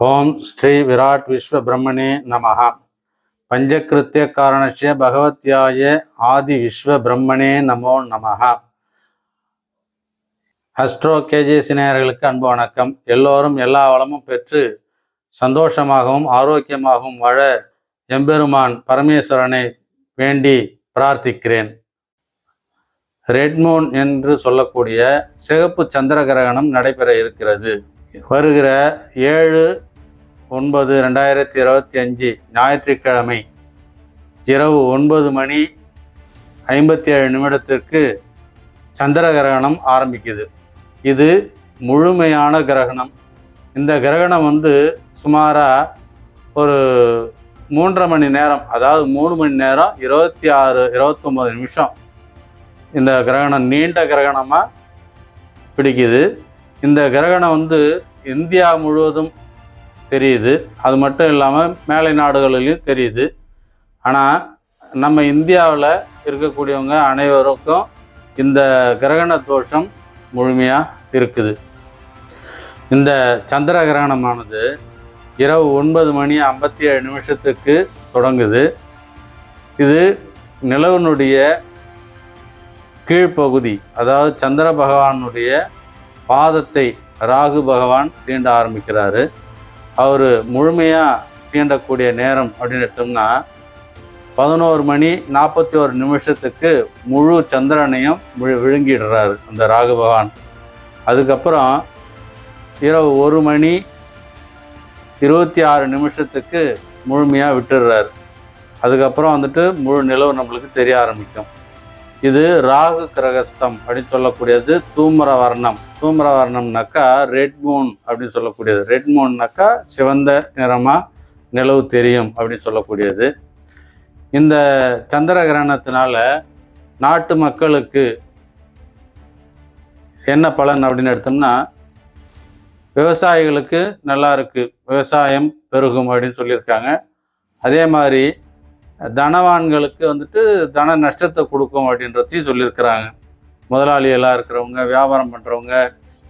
ஓம் ஸ்ரீ விராட் விஸ்வ பிரம்மணே நமஹ. பஞ்சகிருத்திய காரணஸ்ய பகவத்யாய ஆதி விஸ்வ பிரம்மணே நமோ நமஹ. Astro KJC நேயர்களுக்கு அன்பு வணக்கம். எல்லோரும் எல்லா வளமும் பெற்று சந்தோஷமாகவும் ஆரோக்கியமாகவும் வாழ எம்பெருமான் பரமேஸ்வரனை வேண்டி பிரார்த்திக்கிறேன். ரெட்மூன் என்று சொல்லக்கூடிய சிகப்பு சந்திர கிரகணம் நடைபெற இருக்கிறது. வருகிற ஏழு ஒன்பது ரெண்டாயிரத்தி இருபத்தி அஞ்சு ஞாயிற்றுக்கிழமை இரவு ஒன்பது மணி ஐம்பத்தி ஏழு நிமிடத்திற்கு சந்திர கிரகணம் ஆரம்பிக்குது. இது முழுமையான கிரகணம். இந்த கிரகணம் வந்து சுமாராக ஒரு மூன்றரை மணி நேரம் அதாவது மூணு மணி நேரம் இருபத்தி ஆறு இருபத்தொம்போது நிமிஷம் இந்த கிரகணம் நீண்ட கிரகணமாக பிடிக்குது. இந்த கிரகணம் வந்து இந்தியா முழுவதும் தெரியுது. அது மட்டும் இல்லாமல் மேலை நாடுகளிலும் தெரியுது. ஆனால் நம்ம இந்தியாவில் இருக்கக்கூடியவங்க அனைவருக்கும் இந்த கிரகண தோஷம் முழுமையாக இருக்குது. இந்த சந்திர கிரகணமானது இரவு ஒன்பது மணி ஐம்பத்தி ஏழு நிமிஷத்துக்கு தொடங்குது. இது நிலவனுடைய கீழ்ப்பகுதி அதாவது சந்திர பகவானுடைய பாதத்தை ராகு பகவான் தீண்ட ஆரம்பிக்கிறாரு. அவர் முழுமையாக தீண்டக்கூடிய நேரம் அப்படின்னு எடுத்தோம்னா பதினோரு மணி நாற்பத்தி ஒரு நிமிஷத்துக்கு முழு சந்திரனையும் விழு விழுங்கிடுறாரு அந்த ராகு பகவான். அதுக்கப்புறம் இரவு ஒரு மணி இருபத்தி ஆறு நிமிஷத்துக்கு முழுமையாக விட்டுடுறாரு. அதுக்கப்புறம் வந்துட்டு முழு நிலவு நம்மளுக்கு தெரிய ஆரம்பிக்கும். இது ராகு கிரகஸ்தம் அப்படின்னு சொல்லக்கூடியது தூமர வர்ணம். தூமர வர்ணம்னாக்கா ரெட் மூன் அப்படின்னு சொல்லக்கூடியது. ரெட் மூன்னாக்கா சிவந்த நிறமாக நிலவு தெரியும் அப்படின்னு சொல்லக்கூடியது. இந்த சந்திர கிரகணத்தினால நாட்டு மக்களுக்கு என்ன பலன் அப்படின்னு எடுத்தோம்னா விவசாயிகளுக்கு நல்லா இருக்கு. விவசாயம் பெருகும் அப்படின்னு சொல்லியிருக்காங்க. அதே மாதிரி தனவான்களுக்கு வந்துட்டு தன நஷ்டத்தை கொடுக்கும் அப்படின்றதையும் சொல்லியிருக்கிறாங்க. முதலாளிகளாக இருக்கிறவங்க வியாபாரம் பண்ணுறவங்க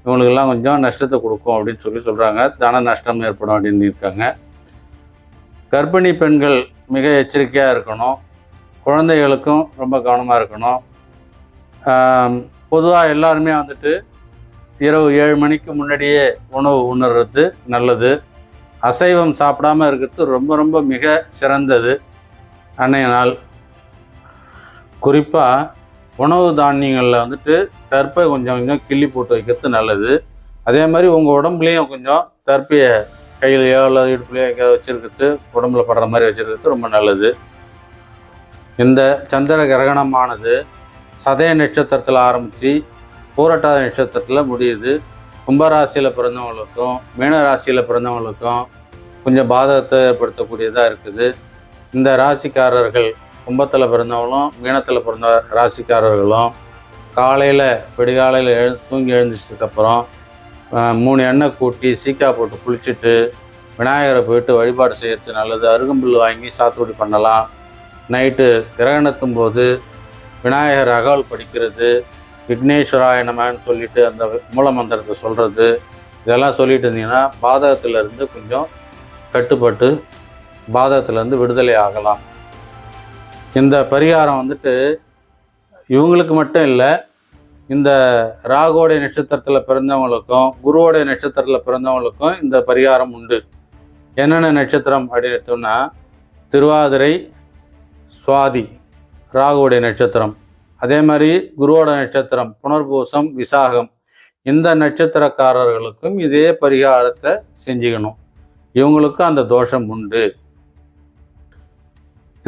இவங்களுக்கெல்லாம் கொஞ்சம் நஷ்டத்தை கொடுக்கும் அப்படின்னு சொல்லி சொல்கிறாங்க தன நஷ்டம் ஏற்படும் அப்படின்னு இருக்காங்க. கர்ப்பிணி பெண்கள் மிக எச்சரிக்கையாக இருக்கணும். குழந்தைகளுக்கும் ரொம்ப கவனமாக இருக்கணும். பொதுவாக எல்லாருமே வந்துட்டு இரவு ஏழு மணிக்கு முன்னாடியே உணவு உணர்றது நல்லது. அசைவம் சாப்பிடாம இருக்கிறது ரொம்ப ரொம்ப மிக சிறந்தது. அன்னைய நாள் குறிப்பாக உணவு தானியங்களில் வந்துட்டு தற்பை கொஞ்சம் கொஞ்சம் கிள்ளி போட்டு வைக்கிறது நல்லது. அதே மாதிரி உங்கள் உடம்புலையும் கொஞ்சம் தற்பையை கையிலையோ அல்லது இடுப்புலையோ எங்கேயோ வச்சுருக்கிறது உடம்புல படுற மாதிரி வச்சுருக்கிறது ரொம்ப நல்லது. இந்த சந்திர கிரகணமானது சதய நட்சத்திரத்தில் ஆரம்பித்து பூரட்டாத நட்சத்திரத்தில் முடியுது. கும்பராசியில் பிறந்தவங்களுக்கும் மீன ராசியில் பிறந்தவங்களுக்கும் கொஞ்சம் பாதகத்தை ஏற்படுத்தக்கூடியதாக இருக்குது. இந்த ராசிக்காரர்கள் கும்பத்தில் பிறந்தவங்களும் மீனத்தில் பிறந்த ராசிக்காரர்களும் காலையில் விடிகாலையில் எழு தூங்கி எழுந்திரிச்சதுக்கப்புறம் மூணு எண்ணெய் கூட்டி சீக்கா போட்டு குளிச்சுட்டு விநாயகரை போயிட்டு வழிபாடு செய்கிறது நல்லது. அருகம்புல் வாங்கி சாத்துக்குடி பண்ணலாம். நைட்டு கிரகணத்தும் போது விநாயகர் அகவல் படிக்கிறது விக்னேஸ்வராய நமன்னு சொல்லிட்டு அந்த மூல மந்திரத்தை சொல்கிறது இதெல்லாம் சொல்லிட்டு இருந்தீங்கன்னா பாதகத்திலிருந்து கொஞ்சம் கட்டுப்பட்டு பாதத்திலேருந்து விடுதலை ஆகலாம். இந்த பரிகாரம் வந்துட்டு இவங்களுக்கு மட்டும் இல்லை இந்த ராகோடைய நட்சத்திரத்தில் பிறந்தவங்களுக்கும் குருவோடைய நட்சத்திரத்தில் பிறந்தவங்களுக்கும் இந்த பரிகாரம் உண்டு. என்னென்ன நட்சத்திரம் அப்படின்னு எடுத்தோம்னா திருவாதிரை சுவாதி ராகுவோடைய நட்சத்திரம். அதே மாதிரி குருவோட நட்சத்திரம் புனர்பூசம் விசாகம். இந்த நட்சத்திரக்காரர்களுக்கும் இதே பரிகாரத்தை செஞ்சுக்கணும். இவங்களுக்கும் அந்த தோஷம் உண்டு.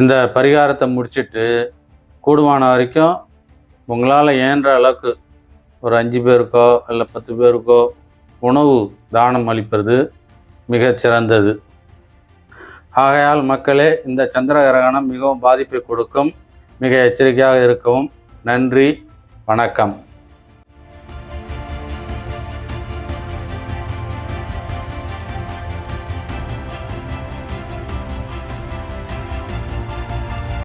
இந்த பரிகாரத்தை முடிச்சுட்டு கூடுமான வரைக்கும் உங்களால் ஏன்ற அளவுக்கு ஒரு அஞ்சு பேருக்கோ இல்லை பத்து பேருக்கோ உணவு தானம் அளிப்பது மிகச்சிறந்தது ஆகையால் மக்களே இந்த சந்திர கிரகணம் மிகவும் பாதிப்பை கொடுக்கும் மிக எச்சரிக்கையாக இருக்கவும் நன்றி வணக்கம்.